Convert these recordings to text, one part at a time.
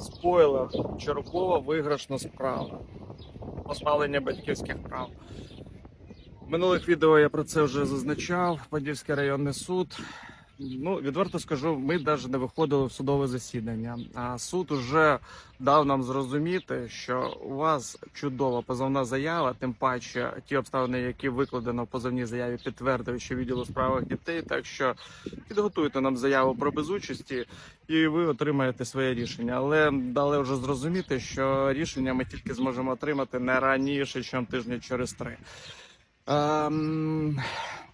Спойлер, чергова виграшна справа. Позбавлення батьківських прав. В минулих відео я про це вже зазначав. Подільський районний суд. Ну, відверто скажу, ми навіть не виходили в судове засідання. А суд уже дав нам зрозуміти, що у вас чудова позовна заява, тим паче ті обставини, які викладено в позовній заяві, підтвердили, що відділ у справах дітей. Так що підготуйте нам заяву про безучасті, і ви отримаєте своє рішення. Але дали вже зрозуміти, що рішення ми тільки зможемо отримати не раніше, ніж тижня через три. Ем,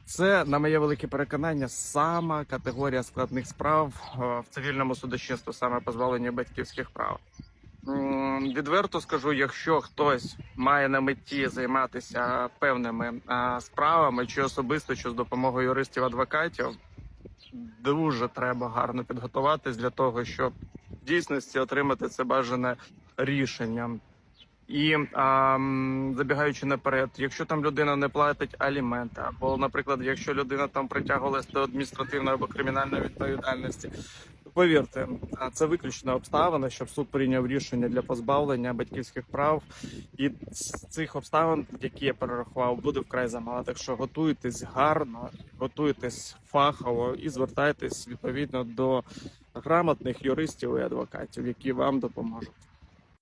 Це, на моє велике переконання, сама категорія складних справ е, в цивільному судочинстві, саме позбавлення батьківських прав. Відверто скажу, якщо хтось має на меті займатися певними е, справами, чи особисто, чи з допомогою юристів адвокатів, дуже треба гарно підготуватись для того, щоб в дійсності отримати це бажане рішення. І а, забігаючи наперед, якщо там людина не платить аліменти, або, наприклад, якщо людина там притягувалась до адміністративної або кримінальної відповідальності, повірте, це виключна обставина, щоб суд прийняв рішення для позбавлення батьківських прав. І з цих обставин, які я перерахував, буде вкрай замало. Так що готуйтесь гарно, готуйтесь фахово і звертайтесь відповідно до грамотних юристів і адвокатів, які вам допоможуть.